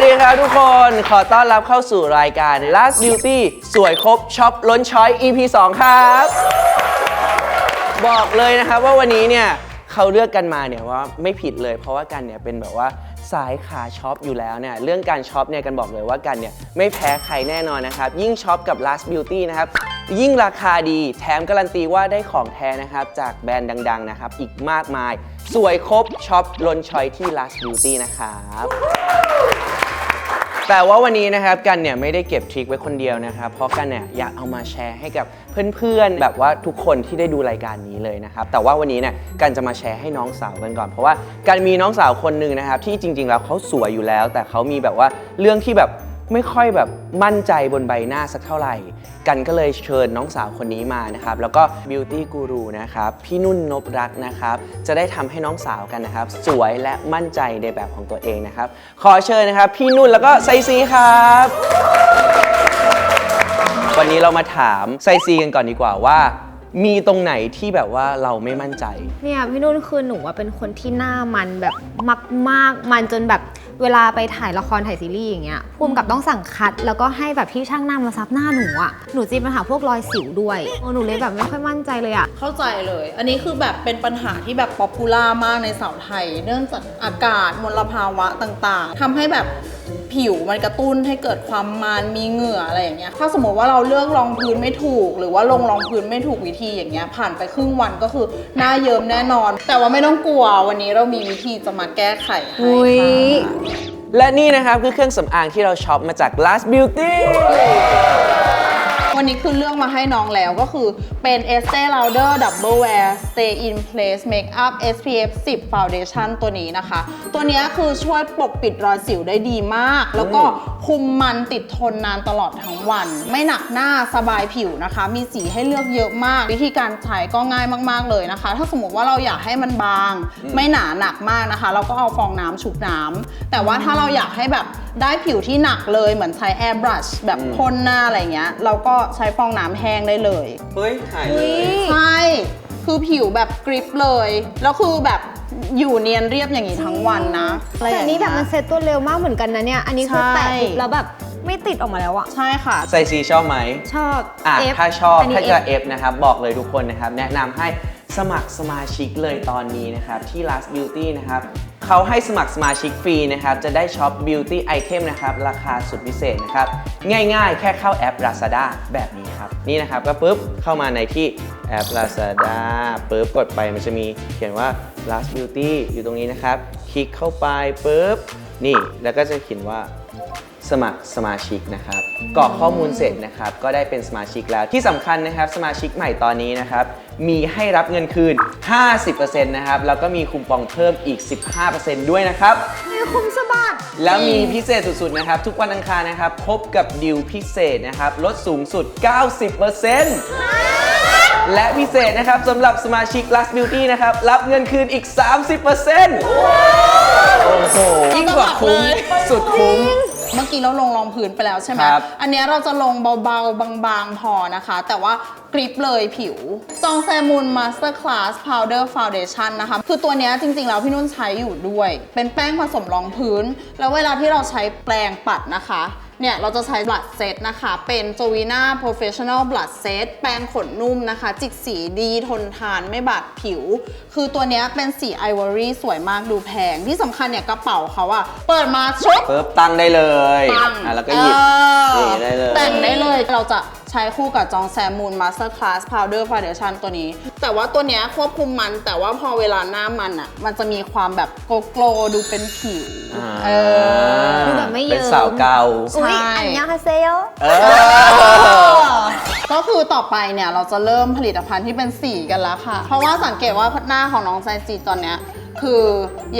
วัสดีครับทุกคน ขอต้อนรับเข้าสู่รายการ Last Beauty สวยครบช็อปล้นช้อย EP 2 ครับ บอกเลยนะครับว่าวันนี้เนี่ยเขาเลือกกันมาเนี่ยว่าไม่ผิดเลย เพราะว่ากันเนี่ยเป็นแบบว่าสายขาช็อปอยู่แล้วเนี่ยเรื่องการช็อปเนี่ยกันบอกเลยว่ากันเนี่ยไม่แพ้ใครแน่นอนนะครับ ยิ่งช็อปกับ Last Beauty นะครับยิ่งราคาดีแถมการันตีว่าได้ของแท้นะครับ จากแบรนด์ดัง ๆ นะครับ อีกมากมาย สวยครบช็อปล้นช้อยที่ Last Beauty นะครับ แต่ว่าวันนี้นะครับกันเนี่ยไม่ได้เก็บทริคไว้คนเดียวนะครับเพราะกันเนี่ยอยากเอามาแชร์ให้กับเพื่อนๆ แบบว่าทุกคนที่ได้ดูรายการนี้เลยนะครับแต่ว่าวันนี้เนี่ยกันจะมาแชร์ให้น้องสาวกันก่อน เพราะว่ากันมีน้องสาวคนหนึ่งนะครับที่จริงๆแล้วเขาสวยอยู่แล้ว แต่เขามีแบบว่าเรื่องที่แบบ ไม่ค่อยแบบมั่นใจบนใบหน้าสักเท่าไหร่ กันก็เลยเชิญน้องสาวคนนี้มานะครับ แล้วก็บิวตี้กูรูนะครับพี่นุ่นนบรักนะครับ จะได้ทำให้น้องสาวกันนะครับ สวยและมั่นใจในแบบของตัวเองนะครับ ขอเชิญนะครับ พี่นุ่นแล้วก็ไซซีครับ วันนี้เรามาถามไซซีกันก่อนดีกว่าว่า มีตรงไหนที่แบบว่าเราไม่มั่นใจ เนี่ยพี่นุ่นคือหนูว่าเป็นคนที่หน้ามันแบบมากๆ มันจนแบบ เวลาไปถ่ายละครถ่ายซีรีส์อย่างเงี้ยภูมิกับต้องสั่งคัด แล้วก็ให้แบบพี่ช่างหน้ามาซับหน้าหนูอะหนูจีบปัญหาพวกรอยสิวด้วยโอ้หนูเลยแบบไม่ค่อยมั่นใจเลยอะเข้าใจเลย อันนี้คือแบบเป็นปัญหาที่แบบป๊อปปูล่ามากในสาวไทย เนื่องจากอากาศมลภาวะต่างๆทำให้แบบ ผิวมันกระตุ้นให้เกิดความมันมีเหงื่ออะไรอย่างเงี้ยถ้าสมมติว่าเราเลือกรองพื้นไม่ถูก หรือว่าลงรองพื้นไม่ถูกวิธีอย่างเงี้ยผ่านไปครึ่งวันก็คือหน้าเยิ้มแน่นอน แต่ว่าไม่ต้องกลัววันนี้เรามีวิธีจะมาแก้ไขให้อุ๊ย ค่ะ และนี่นะครับคือเครื่องสำอางที่เราช็อปมาจาก Last Beauty วันนี้คือเลือกมาให้น้องแล้วก็คือเป็น Estee Lauder Double Wear Stay in Place Makeup SPF 10 Foundation ตัวนี้นะคะ ตัวนี้คือช่วยปกปิดรอยสิวได้ดีมาก แล้วก็คุมมันติดทนนานตลอดทั้งวัน ไม่หนักหน้าสบายผิวนะคะ มีสีให้เลือกเยอะมาก วิธีการใช้ก็ง่ายมาก ๆ เลยนะคะ ถ้าสมมติว่าเราอยากให้มันบาง ไม่หนาหนักมากนะคะ เราก็เอาฟองน้ำชุบน้ำแต่ว่าถ้าเราอยากให้แบบ ได้ผิวที่หนักเลยเหมือนใช้ Air Brush แบบพ่นหน้าอะไรเงี้ยเราก็ใช้ฟองน้ำแห้งได้เลย เฮ้ยหายเลย ใช่ คือผิวแบบกริปเลย แล้วคือแบบอยู่เนียนเรียบอย่างนี้ทั้งวันนะอะไรอแต่ย่างอันนี้เงี้แบบยมันเซ็ตตัวเร็วมากเหมือนกันนะเนี่ย อันนี้คือใช่แตะปุ๊บแล้วแบบไม่ติดออกมาแล้วอะใช่ค่ะไซซีชอบไหม ชอบ อะ F ถ้าชอบ นนี้ ถ้าจะ F F นะครับ บอกเลยทุกคนนะครับ แนะนำให้ สมัครสมาชิกเลยตอนนี้นะครับที่ Last Beauty นะครับเขาให้สมัครสมาชิกฟรีนะครับจะได้ช็อป Beauty Item นะครับราคาสุดพิเศษนะครับง่ายๆ แค่เข้าแอป Lazada แบบนี้ครับนี่นะครับก็ปุ๊บเข้ามาในที่แอป Lazada ปุ๊บกดไปมันจะมีเขียนว่า Last Beauty อยู่ตรงนี้นะครับ คลิกเข้าไปปุ๊บนี่แล้วก็จะเขียนว่าสมัครสมาชิกนะครับกรอกข้อมูลเสร็จนะครับ ก็ได้เป็นสมาชิกแล้วที่สำคัญนะครับ สมาชิกใหม่ตอนนี้นะครับ มีให้รับเงินคืน 50%นะครับ แล้วก็มีคูปองเพิ่มอีก 15%ด้วยนะครับ มีคุมสะบัดแล้วมีพิเศษสุดๆนะครับ ทุกวันอังคารนะครับ พบกับดิวพิเศษนะครับ ลดสูงสุด 90%และพิเศษนะครับสำหรับสมาชิก Last Beauty นะครับ รับเงินคืนอีก 30%โอ้โหยิ่งกว่าคุ้มสุดคุ้มเมื่อกี้เราลงรองพื้นไปแล้วใช่ไหมครับ อันเนี้ยเราจะลงเบาๆ บางๆ พอนะคะ แต่ว่ากริปเลยผิว จองแซมูนมาสเตอร์คลาสพาวเดอร์ฟาวเดชันนะคะ คือตัวเนี้ยจริงๆ แล้วพี่นุ่นใช้อยู่ด้วย เป็นแป้งผสมรองพื้น แล้วเวลาที่เราใช้แปรงปัดนะคะ เนี่ยเราจะใช้บลัดเซตนะคะ เป็น j o v i n a Professional Blood Set แปรงขนนุ่มนะคะ จิกสีดีทนทานไม่บาดผิว คือตัวเนี้ยเป็นสีไอวอรี่สวยมากดูแพง ที่สำคัญเนี่ยกระเป๋าเขาอะเปิดมาชุบปุ๊บตั้งได้เลย ตั้งอะแล้วก็หยิบเออนี่ได้เลย แต่งได้เลยเราจะใช้คู่กับจองแซมมูนมาสเตอร์คลาสพาวเดอร์ฟาวเดชั่นตัวนี้ แต่ว่าตัวเนี้ยควบคุมมัน แต่ว่าพอเวลาหน้ามันอะ มันจะมีความแบบโกโกลดูเป็นผิวอ่าเออดูแบบไม่เยิ้ม เป็นสาวเก่าอุ๊ยใช่อันยาฮาเซโยเออ ก็คือต่อไปเนี่ยเราจะเริ่มผลิตภัณฑ์ที่เป็นสีกันแล้วค่ะ เพราะว่าสังเกตว่าหน้าของน้องไซซีตอนเนี้ยคือ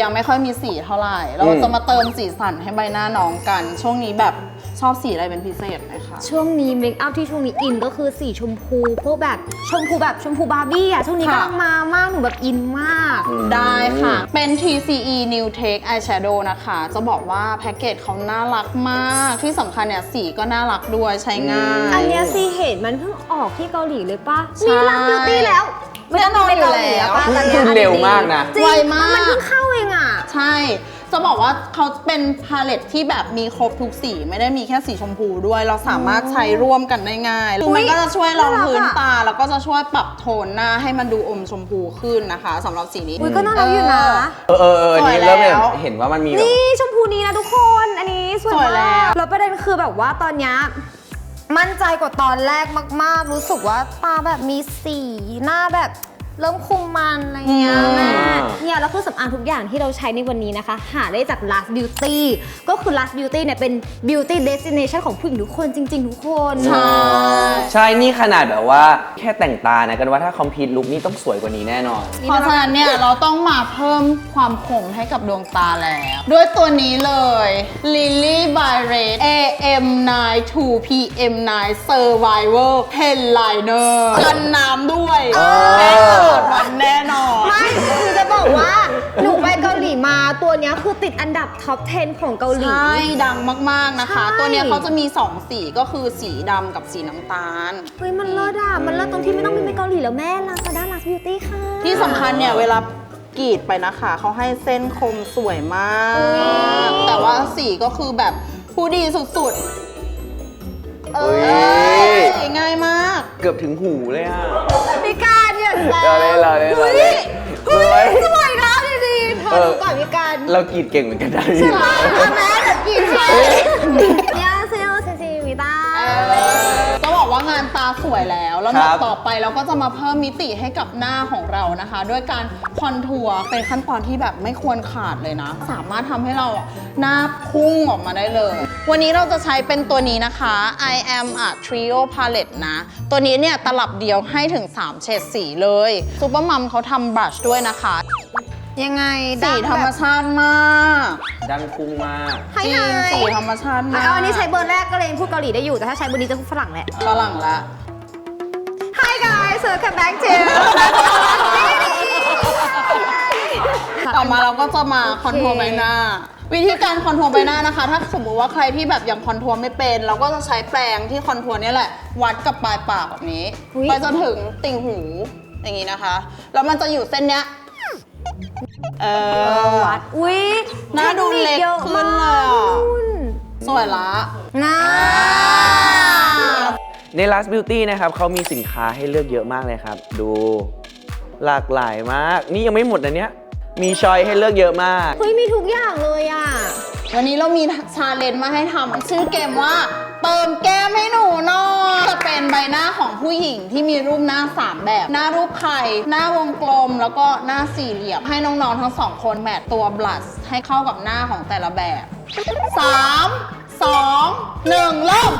ยังไม่ค่อยมีสีเท่าไหร่ เราจะมาเติมสีสันให้ใบหน้าน้องกัน ช่วงนี้แบบ ชอบสีอะไรเป็นพิเศษไหมคะ ช่วงนี้เมคอัพที่ช่วงนี้อินก็คือสีชมพูพวกแบบชมพูแบบชมพูบาร์บี้อะช่วงนี้ค่ะ กำลังมามากหนูแบบอินมาก ได้ค่ะ เป็น TCE New Take Eyeshadow นะคะ จะบอกว่าแพ็กเกจเขาน่ารักมาก ที่สำคัญเนี่ยสีก็น่ารักด้วยใช้ง่าย อันเนี้ยซีเห็นมันเพิ่งออกที่เกาหลีเลยปะใช่มีรักบิวตี้แล้วแน่นอนอยู่แล้วไม่ต้งไปเกาหลีแล้วปะตอนเนี้ยเร็วมากนะจริงไวมาก มันเพิ่งเข้าเองอะ ใช่ จะบอกว่าเขาเป็นพาเลตที่แบบมีครบทุกสี ไม่ได้มีแค่สีชมพูด้วย เราสามารถใช้ร่วมกันได้ง่ายคือมันก็จะช่วยรองพื้นตา แล้วก็จะช่วยปรับโทนหน้าให้มันดูอมชมพูขึ้นนะคะสำหรับสีนี้อุ้ยก็น่ารักอยู่นะ เออเออเอออันนี้สวยเริ่มแล้ว เห็นว่ามันมีแบบ นี่ชมพูนี้นะทุกคน อันนี้สวยสวยแล้มาว ก แล้วประเด็นคือแบบว่าตอนเนี้ยมั่นใจกว่าตอนแรกมาก ๆ รู้สึกว่าตาแบบมีสีหน้าแบบ เริ่มคุมมันอะไรเงี้ยอืมแม่เนี่ยแล้วเครื่องสำอางทุกอย่างที่เราใช้ในวันนี้นะคะ หาได้จาก Last Beauty ก็คือ Last Beauty เนี่ยเป็น beauty destination ของผู้หญิงทุกคนจริง ๆ ทุกคนใช่ใช่นี่ขนาดแบบว่าแค่แต่งตานะกันว่าถ้าคอมพิวต์ลุคนี่ต้องสวยกว่านี้แน่นอน เพราะฉะนั้นเนี่ยเราต้องมาเพิ่มความคมให้กับดวงตาแล้ว ด้วยตัวนี้เลย Lily by Red AM9 2 PM9 Survival Pen Liner กันน้ำด้วยอ๋อแน่ตลอดวันแน่นอน ไม่คือจะบอกว่า หนูไปเกาหลีมาตัวเนี้ยคือติดอันดับท็อป 10 ของเกาหลี ใช่ ดังมากๆนะคะ ใช่ ตัวเนี้ยเขาจะมี 2 สีก็คือสีดำกับสีน้ำตาล เฮ้ย มันเลิศอะ มันเลิศตรงที่ไม่ต้องบินไปเกาหลีแล้วแม่ลาซาด้าลัสบิวตี้ค่ะ ที่สำคัญเนี่ย เวลากรีดไปนะคะ เขาให้เส้นคมสวยมากอุ๊ยแต่ว่าสีก็คือแบบผู้ดีสุดๆ เอเฮ้อยง่ายมาก เกือบถึงหูเลยอะพี่การเนี่ยแซว เราเล่นเราเล่นเราเฮ้ยเล่นเฮ้ยเฮ้ยสวยนะดีๆเธอเออดูก่อนพี่การเรากรีดเก่งเหมือนกันนะพี่มาแม่จะกินใช่ ตาสวยแล้วแล้วครับต่อไปเราก็จะมาเพิ่มมิติให้กับหน้าของเรานะคะ ด้วยการคอนทัวร์เป็นขั้นตอนที่แบบไม่ควรขาดเลยนะ สามารถทำให้เราอะหน้าพุ่งออกมาได้เลย วันนี้เราจะใช้เป็นตัวนี้นะคะ I am a trio palette นะ ตัวนี้เนี่ยตลับเดียวให้ถึง 3 เฉดสีเลยซูเปอร์มัมเขาทำบรัชด้วยนะคะ ยังไงสีธรรมชาติมากดังพุ่งมากให้จริงให้สีธรรมชาติมากเอาอันนี้ใช้เบอร์แรกก็เลยพูดเกาหลีได้อยู่ แต่ถ้าใช้เบอร์นี้จะพูดฝรั่งแหละฝรั่งละ Hi guys welcome back to ต่อมาเราก็จะมาคอนทัวร์ใบหน้า วิธีการคอนทัวร์ใบหน้านะคะ ถ้าสมมุติว่าใครที่แบบยังคอนทัวร์ไม่เป็น เราก็จะใช้แปรงที่คอนทัวร์เนี่ยแหละ วัดกับปลายปากแบบนี้อุ๊ยไปจนถึงติ่งหูอย่างนี้นะคะ แล้วมันจะอยู่เส้นเนี้ย เออ วัดอุ้ยหน้าดูเล็กขึ้นเลยอะคุณสวยละน่า ใน Last Beauty นะครับเขามีสินค้าให้เลือกเยอะมากเลยครับ ดูหลากหลายมาก นี่ยังไม่หมดนะเนี้ยมีชอยให้เลือกเยอะมาก เฮ้ยมีทุกอย่างเลยอะ วันนี้เรามีชาเลนจ์มาให้ทำชื่อเกมว่า เติมแก้มให้หนูหน่อยจะเป็นใบหน้าของผู้หญิงที่มีรูปหน้า 3 แบบ หน้ารูปไข่หน้าวงกลม แล้วก็หน้าสี่เหลี่ยม ให้น้องๆทั้งสองคนแมทตัวบลัชให้เข้ากับหน้าของแต่ละแบบ 3 2 1เริ่ม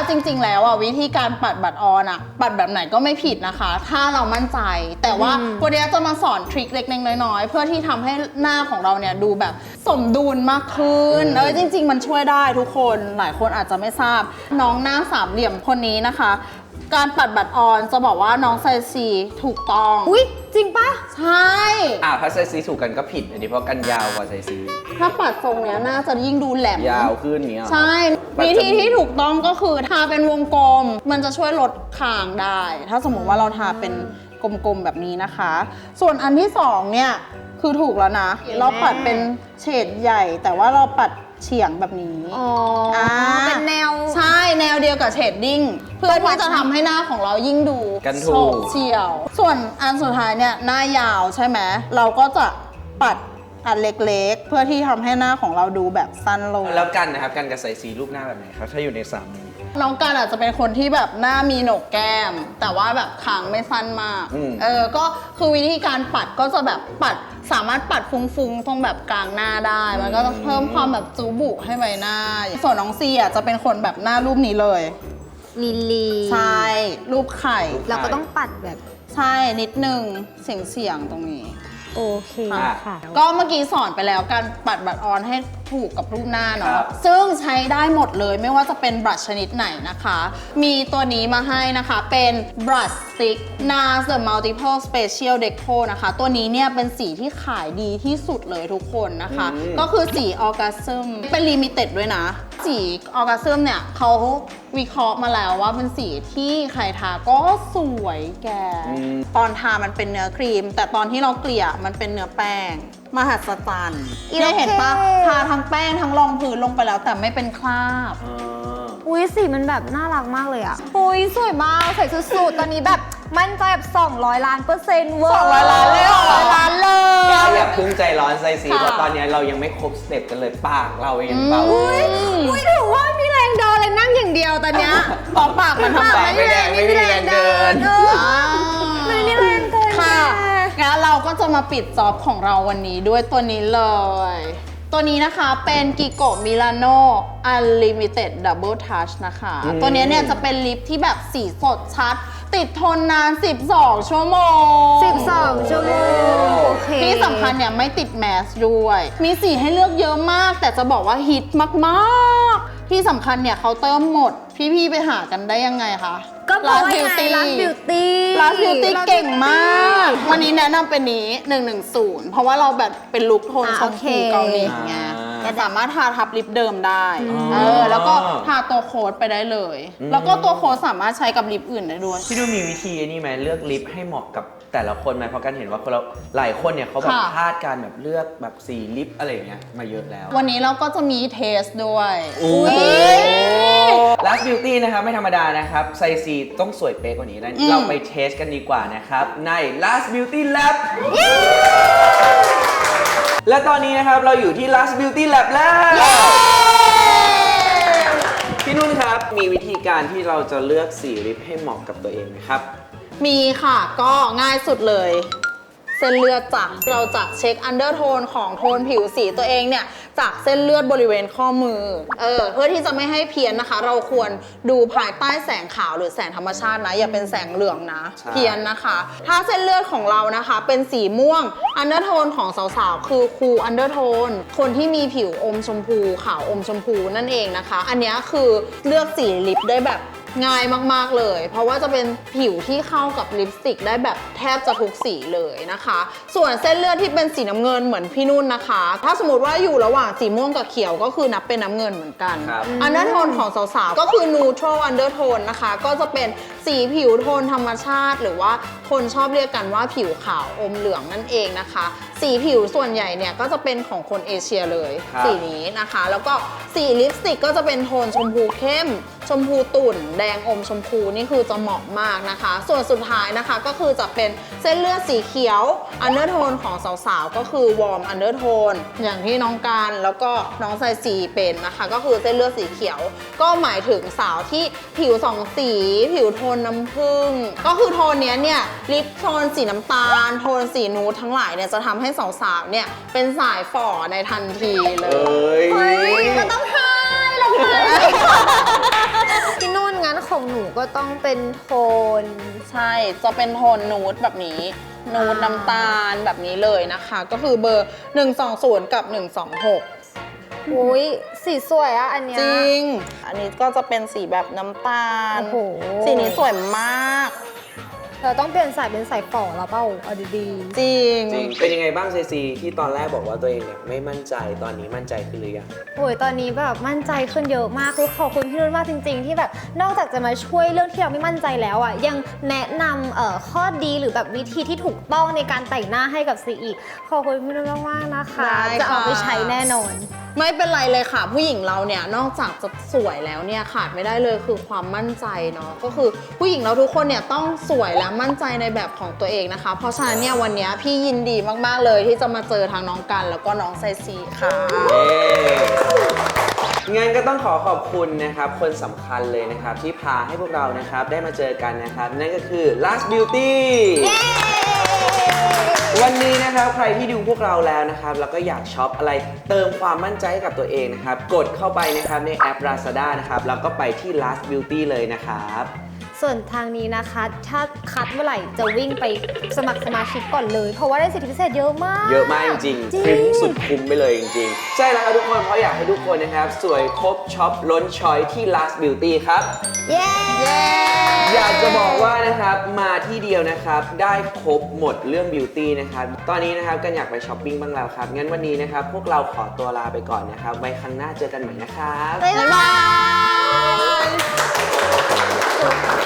จะบอกว่าจริงๆ แล้วอะวิธีการปัดบัตรออนอะ ปัดแบบไหนก็ไม่ผิดนะคะ ถ้าเรามั่นใจ แต่ว่าอืมวันนี้จะมาสอนทริคเล็กๆน้อยๆ เพื่อที่ทำให้หน้าของเราเนี่ยดูแบบสมดุลมากขึ้นอืมเออจริง ๆ มันช่วยได้ทุกคนหลายคนอาจจะไม่ทราบ น้องหน้าสามเหลี่ยมคนนี้นะคะ การปัดบัตรออนจะบอกว่าน้องไซซีถูกต้องอุ้ยจริงปะใช่อ่าถ้าไซซีถูกกันก็ผิดอันนี้เพราะกันยาวกว่าไซซีถ้าปัดทรงเนี้ยน่าจะยิ่งดูแหลมยาวขึ้นเนี้ยเหรอใช่ ปัดวิจธีมูกที่ถูกต้องก็คือทาเป็นวงกลม มันจะช่วยลดคางได้ ถ้าสมมติว่าเราทาเป็นกลมๆแบบนี้นะคะ ส่วนอันที่สองเนี่ยคือถูกแล้วนะเราปัดเป็นเฉดใหญ่ แต่ว่าเราปัดเฉียงแบบนี้ อ๋ออาเป็นแนว ใช่แนวเดียวกับเฉดดิ้งเพื่อที่จะทำให้หน้าของเรายิ่งดูกันถูโฉกบเฉี่ยว ส่วนอันสุดท้ายเนี่ยหน้ายาวใช่ไหมเราก็จะปัด อันเล็กๆ เพื่อที่ทำให้หน้าของเราดูแบบสั้นลง แล้วกันนะครับกันกับไซซีรูปหน้าแบบไหนครับ ถ้าอยู่ในสามนี้น้องการอาจจะเป็นคนที่แบบหน้ามีโหนกแก้ม แต่ว่าแบบคางไม่สั้นมาก อืม เออ ก็คือวิธีการปัดก็จะแบบปัดสามารถปัดฟุ้งๆตรงแบบกลางหน้าได้ มันก็จะเพิ่มความแบบจูบุให้ใบหน้า ส่วนน้องซีอะจะเป็นคนแบบหน้ารูปนี้เลยลิลลีใช่รูปไข่ เราก็ต้องปัดแบบ ใช่นิดนึงเสียงเสียงๆตรงนี้ โอเคอะค่ะ ก็เมื่อกี้สอนไปแล้วการปัดบัตรออนให้ถูกกับรูปหน้าครัเนาะบซึ่งใช้ได้หมดเลยไม่ว่าจะเป็นบรัชชนิดไหนนะคะ มีตัวนี้มาให้นะคะ เป็นบรัชสติ๊ก NARS The Multiple Special Deco นะคะ ตัวนี้เนี่ยเป็นสีที่ขายดีที่สุดเลยทุกคนนะคะอืมก็คือสีออกัสซึมเป็นลิมิเต็ดด้วยนะ สีออกัสซึมเนี่ยเขาวิเคราะห์มาแล้วว่าเป็นสีที่ใครทาก็สวยแก ตอนทามันเป็นเนื้อครีม แต่ตอนที่เราเกลี่ยมันเป็นเนื้อแป้ง มหัศจรรย์อีได้เห็นปะโอเคทาทั้งแป้งทั้งรองพื้นลงไปแล้วแต่ไม่เป็นคราบอ่าอุ้ยสีมันแบบน่ารักมากเลยอะ อุ้ยสวยมากใส่สุดๆตอนนี้แบบ มั่นใจแบบ200 ล้านเปอร์เซ็นต์เวอร์200ล้านเลยเหรอ 200ล้านเลยอย่าเพุ่งใจร้อนใจสีค่ะ เพราะตอนนี้เรายังไม่ครบสเต็ปกันเลยปากเรายังเบา อุ้ยอุ้ยถือว่ามีแรงเดินเลยนั่งอย่างเดียวตอนเนี้ยพอปากมันทำปากไม่แรงไม่มีแรงเดิน เออไม่มีแรงเกินค่ะแม่งั้นเราก็จะมาปิดจ็อบของเราวันนี้ด้วยตัวนี้เลย ตัวนี้นะคะเป็นกิโกมิลานโน Unlimited Double Touch นะคะ อืม ตัวนี้เนี่ยจะเป็นลิปที่แบบสีสดชัด ติดทนนาน 12 ชั่วโมง 12 ชั่วโมงโอเคที่สำคัญเนี่ยไม่ติดแมสด้วย มีสีให้เลือกเยอะมาก แต่จะบอกว่าฮิตมากๆ ที่สำคัญเนี่ยเคาน์เตอร์หมด พี่ๆไปหากันได้ยังไงคะ ก็เพราะว่าบิวไงตี้ร้านบิวตี้ร้านบิวตี้เก่งมาก วันนี้แนะนำเป็นนี้ 110 เพราะว่าเราแบบเป็นลุคโทนอะชมโอเคพูเกาหลีไง อ่าแต่สามารถทาทับลิปเดิมได้อ๋อเออแล้วก็ทาตัวโค้ดไปได้เลยอืมแล้วก็ตัวโค้ดสามารถใช้กับลิปอื่นได้ด้วย พี่ดูมีวิธีนี่ไหมเลือกลิปให้เหมาะกับแต่ละคนไหมเพราะกันเห็นว่าคนเราหลายคนเนี่ยเขาแบบค่ะ พลาดการแบบเลือกแบบสีลิปอะไรอย่างเงี้ยมาเยอะแล้ว วันนี้เราก็จะมีเทสด้วยอุ้ยย Last Beauty นะครับไม่ธรรมดานะครับไซซีต้องสวยเป๊ะกว่านี้นะอืมเราไปเทสกันดีกว่านะครับ ใน Last Beauty Lab และตอนนี้นะครับเราอยู่ที่ Last Beauty Lab แล้วพี่นุ่นครับมีวิธีการที่เราจะเลือกสีลิปให้เหมาะกับตัวเองไหมครับ มีค่ะก็ง่ายสุดเลย เส้นเลือดจ้ะเราจะเช็คอันเดอร์โทนของโทนผิวสีตัวเองเนี่ยจากเส้นเลือดบริเวณข้อมือเออเพื่อที่จะไม่ให้เพี้ยนนะคะ เราควรดูภายใต้แสงขาวหรือแสงธรรมชาตินะ อย่าเป็นแสงเหลืองนะใช่เพี้ยนนะคะ ถ้าเส้นเลือดของเรานะคะ เป็นสีม่วงอันเดอร์โทนของสาวๆ คือคูอันเดอร์โทนคนที่มีผิวอมชมพูขาวอมชมพูนั่นเองนะคะ อันเนี้ยคือเลือกสีลิปได้แบบ ง่ายมากๆเลย เพราะว่าจะเป็นผิวที่เข้ากับลิปสติกได้แบบแทบจะทุกสีเลยนะคะ ส่วนเส้นเลือดที่เป็นสีน้ำเงินเหมือนพี่นุ่นนะคะ ถ้าสมมติว่าอยู่ระหว่างสีม่วงกับเขียวก็คือนับเป็นน้ำเงินเหมือนกันครับอันเดอร์โทนของสาวๆ ก็คือ neutral undertone นะคะ ก็จะเป็นสีผิวโทนธรรมชาติ หรือว่าคนชอบเรียกกันว่าผิวขาวอมเหลืองนั่นเองนะคะ สีผิวส่วนใหญ่เนี่ยก็จะเป็นของคนเอเชียเลยครับสีนี้นะคะ แล้วก็สีลิปสติกก็จะเป็นโทนชมพูเข้ม ชมพูตุ่น แดงอมชมพูนี่คือจะเหมาะมากนะคะ ส่วนสุดท้ายนะคะก็คือจะเป็นเส้นเลือดสีเขียวอันเดอร์โทนของสาวๆ ก็คือวอร์มอันเดอร์โทนอย่างที่น้องการแล้วก็น้องไซซีเป็นนะคะ ก็คือเส้นเลือดสีเขียว ก็หมายถึงสาวที่ผิวสองสี ผิวโทนน้ำผึ้งก็คือโทนเนี้ยเนี่ยลิปโทนสีน้ำตาล โทนสีนูดทั้งหลายเนี่ยจะทำให้สาวๆเนี่ยเป็นสายฝ่อในทันทีเลเอย้ยเฮ้ยก็ต้องทายเรา ทายพี่นุ่นงั้นของหนูก็ต้องเป็นโทน ใช่ จะเป็นโทนนูดแบบนี้ นูดน้ำตาลแบบนี้เลยนะคะ ก็คือเบอร์ 120 กับ 126 อุ้ยสีสวยอะอันเนี้ย จริง อันนี้ก็จะเป็นสีแบบน้ำตาล โอ้โห สีนี้สวยมาก เราต้องเปลี่ยนสายเป็นสายฝ่อแล้วเปล่าเอาดีจริง จริงเป็นยังไงบ้างเซซีที่ตอนแรกบอกว่าตัวเองเนี่ยไม่มั่นใจตอนนี้มั่นใจขึ้นหรือยัง ๆโอ้ยตอนนี้แบบมั่นใจขึ้นเยอะมากคือขอบคุณพี่นุ่นมากจริง ๆ ที่แบบนอกจากจะมาช่วยเรื่องที่เราไม่มั่นใจแล้วอะยังแนะนำเอ่อข้อดีหรือแบบวิธีที่ถูกต้องในการแต่งหน้าให้กับซีอีกขอบคุณพี่นุ่นมากๆนะคะ ได้จะเอาไปค่ะใช้แน่นอน ไม่เป็นไรเลยค่ะ ผู้หญิงเราเนี่ยนอกจากจะสวยแล้วเนี่ยขาดไม่ได้เลยคือความมั่นใจเนาะก็คือผู้หญิงเราทุกคนเนี่ยต้องสวยและมั่นใจในแบบของตัวเองนะคะ เพราะฉะนั้นเนี่ยวันเนี้ยพี่ยินดีมากๆเลยที่จะมาเจอทางน้องกัน แล้วก็น้องไซซีค่ะเย้งั้นก็ต้องขอขอบคุณนะครับ คนสำคัญเลยนะครับ ที่พาให้พวกเรานะครับได้มาเจอกันนะครับ นั่นก็คือ Last Beauty วันนี้นะครับใครที่ดูพวกเราแล้วนะครับแล้วก็อยากช็อปอะไรเติมความมั่นใจให้กับตัวเองนะครับ กดเข้าไปนะครับในแอป Lazada นะครับแล้วก็ไปที่ Last Beauty เลยนะครับ ส่วนทางนี้นะคะ ถ้าคัดเมื่อไหร่จะวิ่งไปสมัครสมาชิกก่อนเลย เพราะว่าได้สิทธิพิเศษเยอะมาก เยอะมากจริงๆคุ้มสุดคุ้มไปเลยจริงๆ ใช่แล้วครับทุกคนเพราะอยากให้ทุกคนนะครับ สวยครบช็อปล้นช้อยที่ Last Beauty ครับ เย้อยากจะบอกว่านะครับมาที่เดียวนะครับได้ครบหมดเรื่องบิวตี้นะครับตอนนี้นะครับกันอยากไปช้อปปิ้งบ้างแล้วครับงั้นวันนี้นะครับพวกเราขอตัวลาไปก่อนนะครับไว้ครั้งหน้าเจอกันใหม่นะครับ บ๊ายบาย